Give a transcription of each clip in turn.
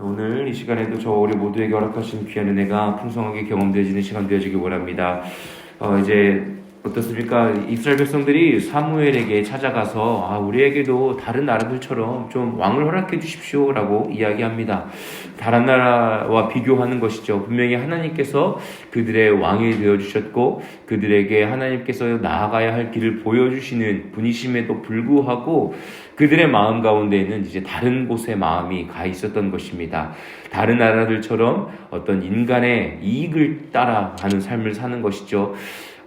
오늘 이 시간에도 저 우리 모두에게 허락하신 귀한 은혜가 풍성하게 경험되어지는 시간 되어지길 원합니다. 어, 이제 어떻습니까? 이스라엘 백성들이 사무엘에게 찾아가서 아, 우리에게도 다른 나라들처럼 좀 왕을 허락해 주십시오라고 이야기합니다. 다른 나라와 비교하는 것이죠. 분명히 하나님께서 그들의 왕이 되어 주셨고 그들에게 하나님께서 나아가야 할 길을 보여주시는 분이심에도 불구하고 그들의 마음 가운데에는 이제 다른 곳에 마음이 가 있었던 것입니다. 다른 나라들처럼 어떤 인간의 이익을 따라가는 삶을 사는 것이죠.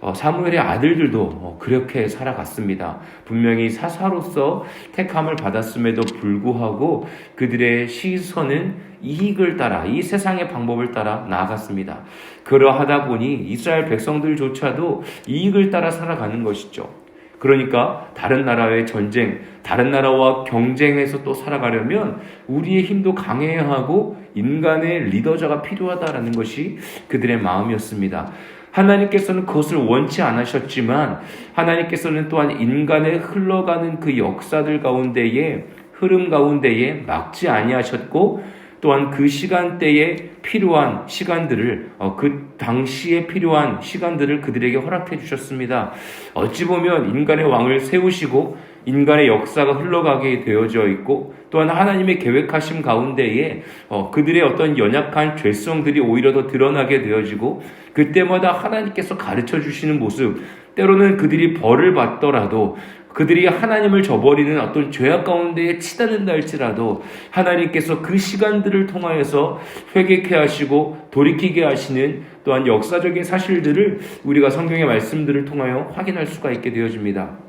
어, 사무엘의 아들들도 어, 그렇게 살아갔습니다. 분명히 사사로서 택함을 받았음에도 불구하고 그들의 시선은 이익을 따라 이 세상의 방법을 따라 나아갔습니다. 그러하다 보니 이스라엘 백성들조차도 이익을 따라 살아가는 것이죠. 그러니까 다른 나라의 전쟁, 다른 나라와 경쟁해서 또 살아가려면 우리의 힘도 강해야 하고 인간의 리더자가 필요하다라는 것이 그들의 마음이었습니다. 하나님께서는 그것을 원치 않으셨지만 하나님께서는 또한 인간의 흘러가는 그 역사들 가운데에 흐름 가운데에 막지 아니하셨고 또한 그 시간대에 필요한 시간들을 어, 그 당시에 필요한 시간들을 그들에게 허락해 주셨습니다. 어찌 보면 인간의 왕을 세우시고 인간의 역사가 흘러가게 되어져 있고 또한 하나님의 계획하심 가운데에 어, 그들의 어떤 연약한 죄성들이 오히려 더 드러나게 되어지고 그때마다 하나님께서 가르쳐 주시는 모습 때로는 그들이 벌을 받더라도 그들이 하나님을 저버리는 어떤 죄악 가운데에 치닫는다 할지라도 하나님께서 그 시간들을 통하여서 회개케 하시고 돌이키게 하시는 또한 역사적인 사실들을 우리가 성경의 말씀들을 통하여 확인할 수가 있게 되어집니다.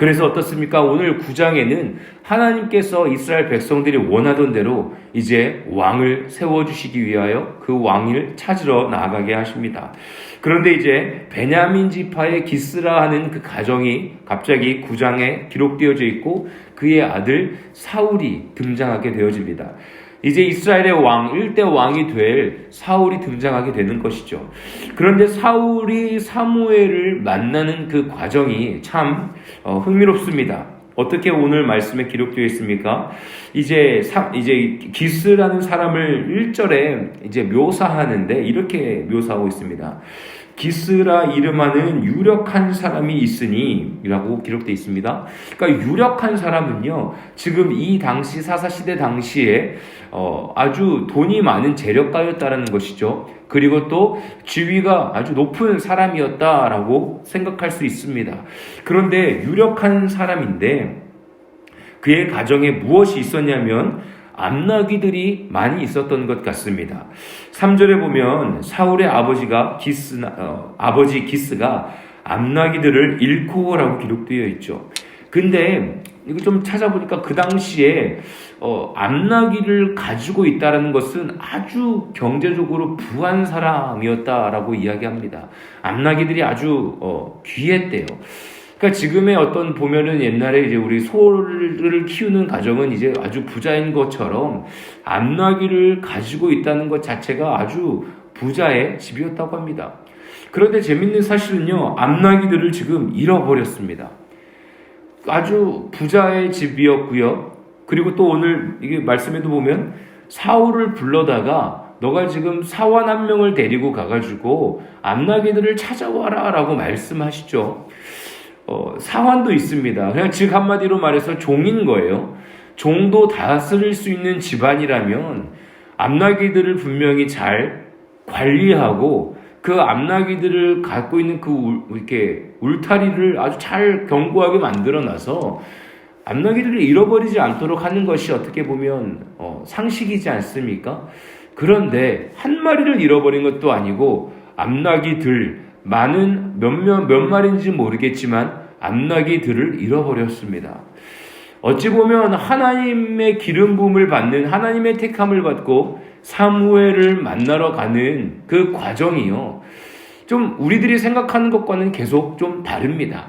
그래서 어떻습니까? 오늘 9장에는 하나님께서 이스라엘 백성들이 원하던 대로 이제 왕을 세워주시기 위하여 그 왕을 찾으러 나아가게 하십니다. 그런데 이제 베냐민 지파의 기스라 하는 그 가정이 갑자기 9장에 기록되어져 있고 그의 아들 사울이 등장하게 되어집니다. 이제 이스라엘의 왕, 일대 왕이 될 사울이 등장하게 되는 것이죠. 그런데 사울이 사무엘을 만나는 그 과정이 참 어, 흥미롭습니다. 어떻게 오늘 말씀에 기록되어 있습니까? 이제 사, 이제 기스라는 사람을 1절에 이제 묘사하는데 이렇게 묘사하고 있습니다. 기스라 이름하는 유력한 사람이 있으니라고 기록되어 있습니다. 그러니까 유력한 사람은요, 지금 이 당시 사사 시대 당시에 어, 아주 돈이 많은 재력가였다라는 것이죠. 그리고 또 지위가 아주 높은 사람이었다라고 생각할 수 있습니다. 그런데 유력한 사람인데 그의 가정에 무엇이 있었냐면 암나귀들이 많이 있었던 것 같습니다. 3절에 보면 사울의 아버지가 기스 어, 아버지 기스가 암나귀들을 잃고라고 기록되어 있죠. 근데 이거 좀 찾아보니까 그 당시에 어, 암나귀를 가지고 있다라는 것은 아주 경제적으로 부한 사람이었다라고 이야기합니다. 암나귀들이 아주 어, 귀했대요. 그러니까 지금의 어떤 보면은 옛날에 이제 우리 소를 키우는 가정은 이제 아주 부자인 것처럼 암나귀를 가지고 있다는 것 자체가 아주 부자의 집이었다고 합니다. 그런데 재밌는 사실은요, 암나귀들을 지금 잃어버렸습니다. 아주 부자의 집이었고요. 그리고 또 오늘 이게 말씀에도 보면 사울을 불러다가 너가 지금 사원 한 명을 데리고 가가지고 암나귀들을 찾아와라라고 말씀하시죠. 어, 사환도 있습니다. 그냥 즉 한마디로 말해서 종인 거예요. 종도 다스릴 수 있는 집안이라면 암나귀들을 분명히 잘 관리하고 그 암나귀들을 갖고 있는 그 울, 이렇게 울타리를 아주 잘 견고하게 만들어 놔서 암나귀들을 잃어버리지 않도록 하는 것이 어떻게 보면 어, 상식이지 않습니까? 그런데 한 마리를 잃어버린 것도 아니고 암나귀들 많은 몇몇 몇 마리인지 모르겠지만 암나귀들을 잃어버렸습니다. 어찌 보면 하나님의 기름 부음을 받는 하나님의 택함을 받고 사무엘을 만나러 가는 그 과정이요. 좀 우리들이 생각하는 것과는 계속 좀 다릅니다.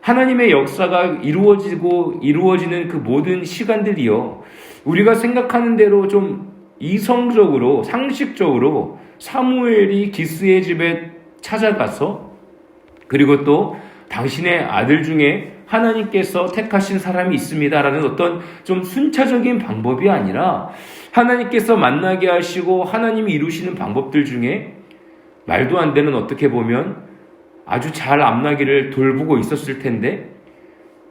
하나님의 역사가 이루어지고 이루어지는 그 모든 시간들이요. 우리가 생각하는 대로 좀 이성적으로 상식적으로 사무엘이 기스의 집에 찾아가서 그리고 또 당신의 아들 중에 하나님께서 택하신 사람이 있습니다라는 어떤 좀 순차적인 방법이 아니라 하나님께서 만나게 하시고 하나님이 이루시는 방법들 중에 말도 안 되는 어떻게 보면 아주 잘 암나기를 돌보고 있었을 텐데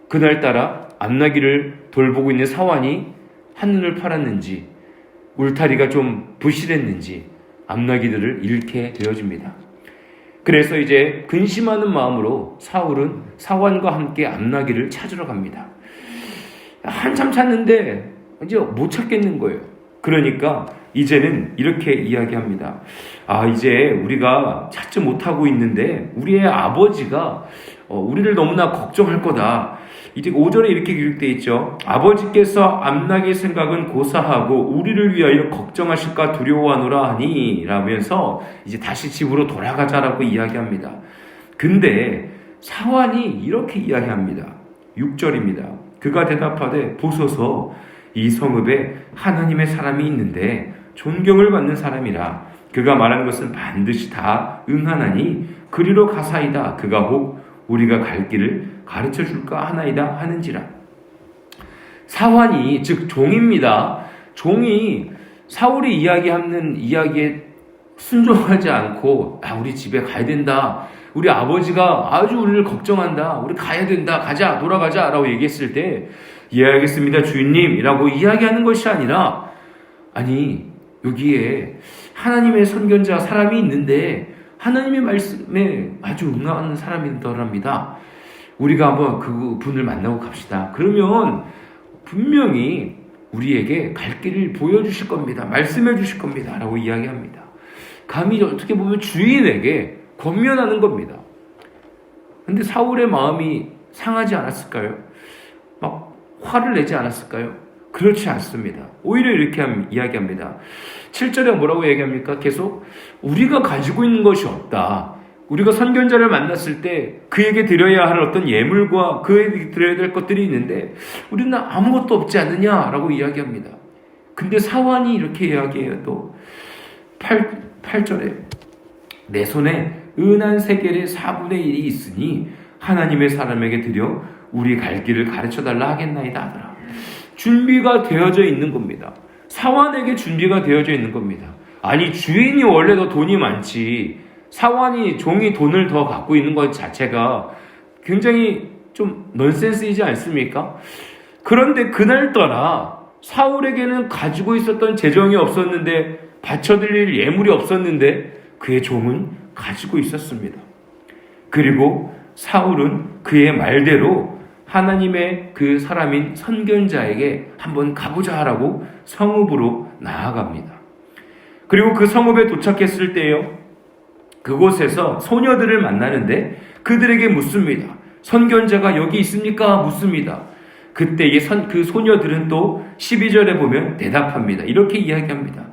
그날따라 암나기를 돌보고 있는 사환이 한눈을 팔았는지 울타리가 좀 부실했는지 암나기들을 잃게 되어집니다. 그래서 이제 근심하는 마음으로 사울은 사환과 함께 암나기를 찾으러 갑니다. 한참 찾는데 이제 못 찾겠는 거예요. 그러니까 이제는 이렇게 이야기합니다. 아, 이제 우리가 찾지 못하고 있는데 우리의 아버지가 어, 우리를 너무나 걱정할 거다. 이제 5절에 이렇게 기록되어 있죠. 아버지께서 암나기의 생각은 고사하고 우리를 위하여 걱정하실까 두려워하노라 하니 라면서 이제 다시 집으로 돌아가자라고 이야기합니다. 근데 사환이 이렇게 이야기합니다. 6절입니다. 그가 대답하되 보소서 이 성읍에 하나님의 사람이 있는데 존경을 받는 사람이라 그가 말한 것은 반드시 다 응하나니 그리로 가사이다. 그가 혹 우리가 갈 길을 가르쳐 줄까 하나이다 하는지라. 사환이 즉 종입니다. 종이 사울이 이야기하는 이야기에 순종하지 않고 아 우리 집에 가야 된다. 우리 아버지가 아주 우리를 걱정한다. 우리 가야 된다. 가자 돌아가자라고 얘기했을 때 이해하겠습니다, 주인님이라고 이야기하는 것이 아니라, 아니, 여기에 하나님의 선견자 사람이 있는데, 하나님의 말씀에 아주 응하는 사람이더랍니다. 우리가 한번 그 분을 만나고 갑시다. 그러면 분명히 우리에게 갈 길을 보여주실 겁니다. 말씀해 주실 겁니다. 라고 이야기합니다. 감히 어떻게 보면 주인에게 권면하는 겁니다. 근데 사울의 마음이 상하지 않았을까요? 막 화를 내지 않았을까요? 그렇지 않습니다. 오히려 이렇게 이야기합니다. 7절에 뭐라고 얘기합니까? 계속 우리가 가지고 있는 것이 없다. 우리가 선견자를 만났을 때 그에게 드려야 할 어떤 예물과 그에게 드려야 될 것들이 있는데 우리는 아무것도 없지 않느냐라고 이야기합니다. 근데 사환이 이렇게 이야기해요. 또 8, 8절에 내 손에 은한 세겔의 4분의 1이 있으니 하나님의 사람에게 드려 우리 갈 길을 가르쳐 달라 하겠나이다 하더라. 준비가 되어져 있는 겁니다. 사환에게 준비가 되어져 있는 겁니다. 아니 주인이 원래 더 돈이 많지 사환이 종이 돈을 더 갖고 있는 것 자체가 굉장히 좀 넌센스이지 않습니까? 그런데 그날따라 사울에게는 가지고 있었던 재정이 없었는데 바쳐드릴 예물이 없었는데 그의 종은 가지고 있었습니다. 그리고 사울은 그의 말대로 하나님의 그 사람인 선견자에게 한번 가보자라고 성읍으로 나아갑니다. 그리고 그 성읍에 도착했을 때요, 그곳에서 소녀들을 만나는데 그들에게 묻습니다. 선견자가 여기 있습니까? 묻습니다. 그때 선, 그 소녀들은 또 12절에 보면 대답합니다. 이렇게 이야기합니다.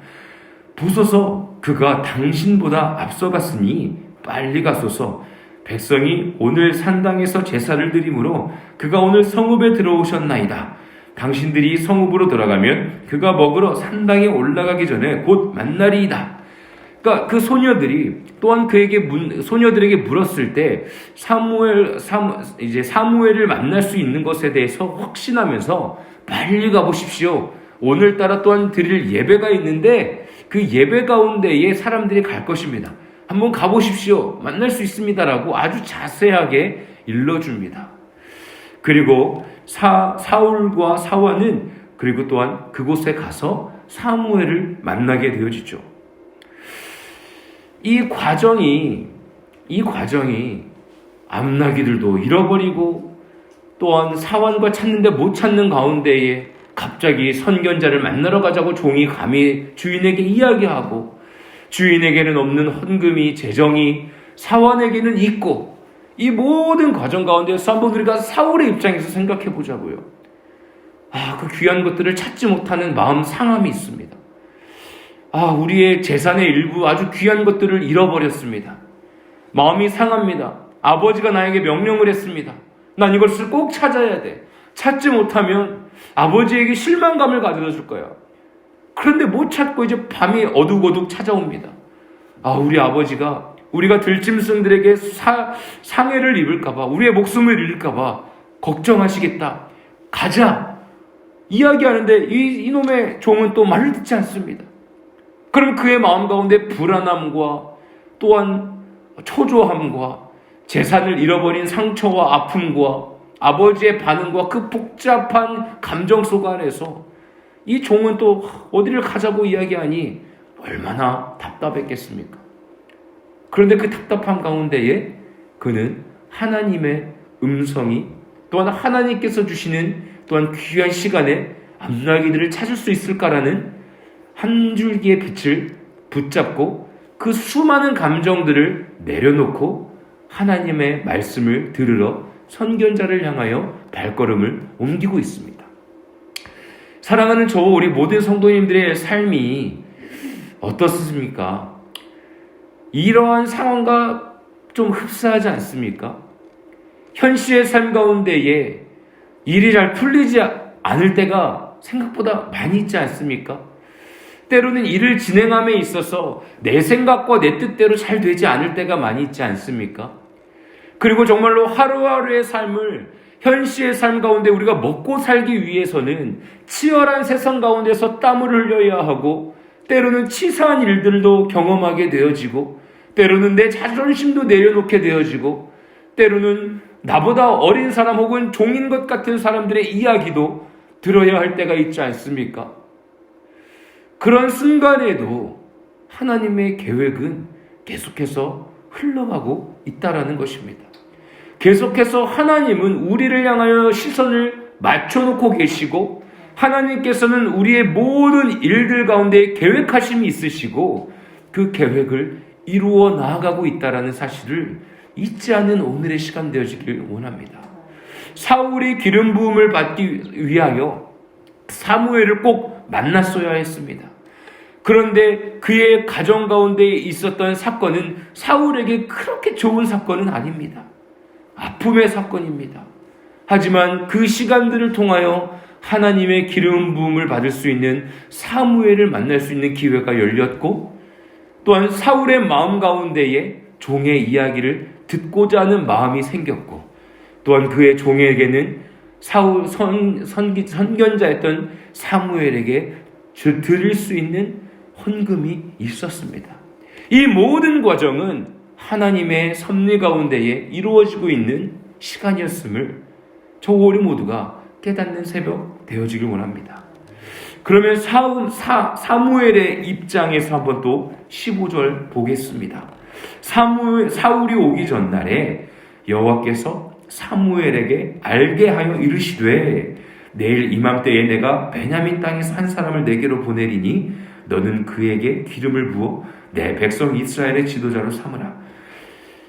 보소서 그가 당신보다 앞서갔으니 빨리 가소서 백성이 오늘 산당에서 제사를 드림으로 그가 오늘 성읍에 들어오셨나이다. 당신들이 성읍으로 들어가면 그가 먹으러 산당에 올라가기 전에 곧 만날이다. 그러니까 그 소녀들이 또한 그에게 문, 소녀들에게 물었을 때 사무엘 사무, 이제 사무엘을 만날 수 있는 것에 대해서 확신하면서 빨리 가보십시오. 오늘따라 또한 드릴 예배가 있는데 그 예배 가운데에 사람들이 갈 것입니다. 한번 가보십시오. 만날 수 있습니다라고 아주 자세하게 일러줍니다. 그리고 사, 사울과 사화는 그리고 또한 그곳에 가서 사무엘을 만나게 되어지죠. 이 과정이, 이 과정이 암나기들도 잃어버리고 또한 사환과 찾는데 못 찾는 가운데에 갑자기 선견자를 만나러 가자고 종이 감히 주인에게 이야기하고 주인에게는 없는 헌금이 재정이 사원에게는 있고 이 모든 과정 가운데서 한번 우리가 사울의 입장에서 생각해 보자고요. 아, 그 귀한 것들을 찾지 못하는 마음 상함이 있습니다. 아, 우리의 재산의 일부 아주 귀한 것들을 잃어버렸습니다. 마음이 상합니다. 아버지가 나에게 명령을 했습니다. 난 이것을 꼭 찾아야 돼. 찾지 못하면 아버지에게 실망감을 가져다 줄 거야. 그런데 못 찾고 이제 밤이 어둑어둑 찾아옵니다. 아, 우리 아버지가 우리가 들짐승들에게 사, 상해를 입을까봐, 우리의 목숨을 잃을까봐 걱정하시겠다. 가자. 이야기하는데 이, 이놈의 종은 또 말을 듣지 않습니다. 그럼 그의 마음 가운데 불안함과 또한 초조함과 재산을 잃어버린 상처와 아픔과 아버지의 반응과 그 복잡한 감정 속 안에서 이 종은 또 어디를 가자고 이야기하니 얼마나 답답했겠습니까? 그런데 그 답답함 가운데에 그는 하나님의 음성이 또한 하나님께서 주시는 또한 귀한 시간에 앞날기들을 찾을 수 있을까라는 한 줄기의 빛을 붙잡고 그 수많은 감정들을 내려놓고 하나님의 말씀을 들으러 선견자를 향하여 발걸음을 옮기고 있습니다. 사랑하는 저 우리 모든 성도님들의 삶이 어떻습니까? 이러한 상황과 좀 흡사하지 않습니까? 현실의 삶 가운데에 일이 잘 풀리지 않을 때가 생각보다 많이 있지 않습니까? 때로는 일을 진행함에 있어서 내 생각과 내 뜻대로 잘 되지 않을 때가 많이 있지 않습니까? 그리고 정말로 하루하루의 삶을 현실의 삶 가운데 우리가 먹고 살기 위해서는 치열한 세상 가운데서 땀을 흘려야 하고 때로는 치사한 일들도 경험하게 되어지고 때로는 내 자존심도 내려놓게 되어지고 때로는 나보다 어린 사람 혹은 종인 것 같은 사람들의 이야기도 들어야 할 때가 있지 않습니까? 그런 순간에도 하나님의 계획은 계속해서 흘러가고 있다라는 것입니다. 계속해서 하나님은 우리를 향하여 시선을 맞춰놓고 계시고 하나님께서는 우리의 모든 일들 가운데 계획하심이 있으시고 그 계획을 이루어 나아가고 있다라는 사실을 잊지 않는 오늘의 시간 되어지길 원합니다. 사울이 기름 부음을 받기 위하여 사무엘을 꼭 만났어야 했습니다. 그런데 그의 가정 가운데 있었던 사건은 사울에게 그렇게 좋은 사건은 아닙니다. 아픔의 사건입니다. 하지만 그 시간들을 통하여 하나님의 기름 부음을 받을 수 있는 사무엘을 만날 수 있는 기회가 열렸고 또한 사울의 마음 가운데에 종의 이야기를 듣고자 하는 마음이 생겼고 또한 그의 종에게는 사울 선, 선, 선견자였던 사무엘에게 드릴 수 있는 헌금이 있었습니다. 이 모든 과정은 하나님의 섭리 가운데에 이루어지고 있는 시간이었음을 저 우리 모두가 깨닫는 새벽 되어지길 원합니다. 그러면 사, 사, 사무엘의 입장에서 한번 또 15절 보겠습니다. 사무, 사울이 오기 전날에 여호와께서 사무엘에게 알게 하여 이르시되 내일 이맘때에 내가 베냐민 땅에서 한 사람을 내게로 보내리니 너는 그에게 기름을 부어 내 백성 이스라엘의 지도자로 삼으라.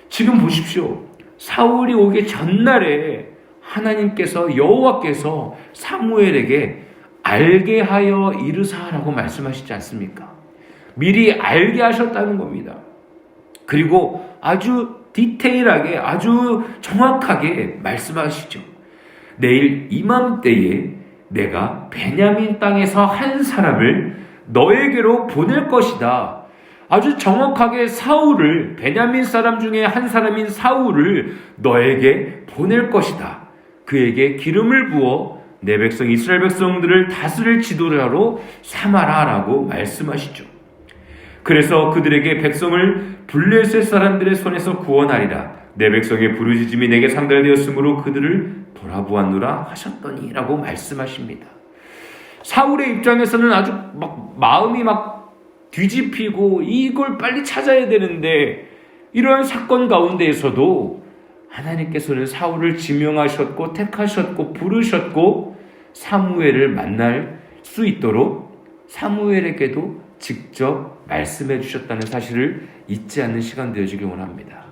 지금 보십시오. 사울이 오기 전날에 하나님께서 여호와께서 사무엘에게 알게 하여 이르사라고 말씀하시지 않습니까? 미리 알게 하셨다는 겁니다. 그리고 아주 디테일하게 아주 정확하게 말씀하시죠. 내일 이맘때에 내가 베냐민 땅에서 한 사람을 너에게로 보낼 것이다. 아주 정확하게 사울을 베냐민 사람 중에 한 사람인 사울을 너에게 보낼 것이다. 그에게 기름을 부어 내 백성 이스라엘 백성들을 다스릴 지도자로 삼아라라고 말씀하시죠. 그래서 그들에게 백성을 블레셋 사람들의 손에서 구원하리라. 내 백성의 부르짖음이 내게 상달되었으므로 그들을 돌아보았노라 하셨더니라고 말씀하십니다. 사울의 입장에서는 아주 막 마음이 막 뒤집히고 이걸 빨리 찾아야 되는데 이러한 사건 가운데에서도 하나님께서는 사울을 지명하셨고 택하셨고 부르셨고 사무엘을 만날 수 있도록 사무엘에게도 직접 말씀해 주셨다는 사실을 잊지 않는 시간 되어지길 원합니다.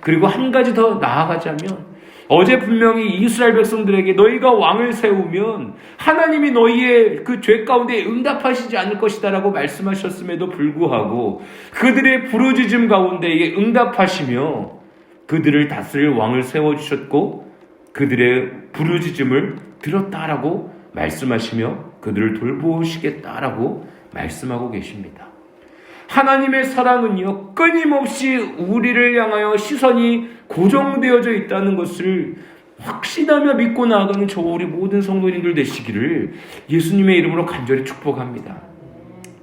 그리고 한 가지 더 나아가자면 어제 분명히 이스라엘 백성들에게 너희가 왕을 세우면 하나님이 너희의 그 죄 가운데 응답하시지 않을 것이다라고 말씀하셨음에도 불구하고 그들의 부르짖음 가운데에 응답하시며 그들을 다스릴 왕을 세워 주셨고 그들의 부르짖음을 들었다라고 말씀하시며 그들을 돌보시겠다라고 말씀하고 계십니다. 하나님의 사랑은요, 끊임없이 우리를 향하여 시선이 고정되어져 있다는 것을 확신하며 믿고 나아가는 저 우리 모든 성도님들 되시기를 예수님의 이름으로 간절히 축복합니다.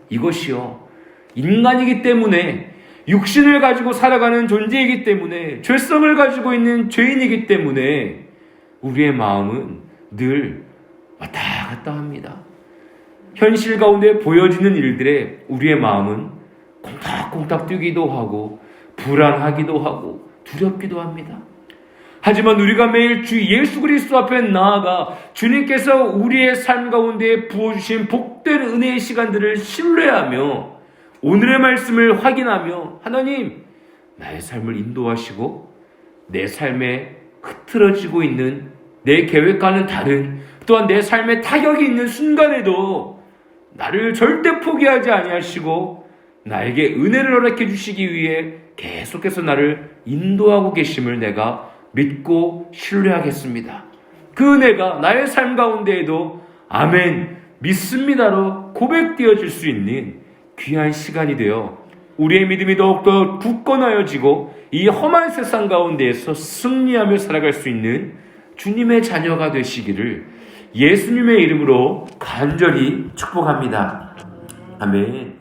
이것이요. 인간이기 때문에 육신을 가지고 살아가는 존재이기 때문에 죄성을 가지고 있는 죄인이기 때문에 우리의 마음은 늘 왔다 갔다 합니다. 현실 가운데 보여지는 일들에 우리의 마음은 콩닥콩닥 뛰기도 하고 불안하기도 하고 두렵기도 합니다. 하지만 우리가 매일 주 예수 그리스도 앞에 나아가 주님께서 우리의 삶 가운데 부어주신 복된 은혜의 시간들을 신뢰하며 오늘의 말씀을 확인하며 하나님 나의 삶을 인도하시고 내 삶에 흐트러지고 있는 내 계획과는 다른 또한 내 삶에 타격이 있는 순간에도 나를 절대 포기하지 아니하시고 나에게 은혜를 허락해 주시기 위해 계속해서 나를 인도하고 계심을 내가 믿고 신뢰하겠습니다. 그 은혜가 나의 삶 가운데에도 아멘 믿습니다로 고백되어질 수 있는 귀한 시간이 되어 우리의 믿음이 더욱더 굳건하여지고 이 험한 세상 가운데에서 승리하며 살아갈 수 있는 주님의 자녀가 되시기를 예수님의 이름으로 간절히 축복합니다. 아멘.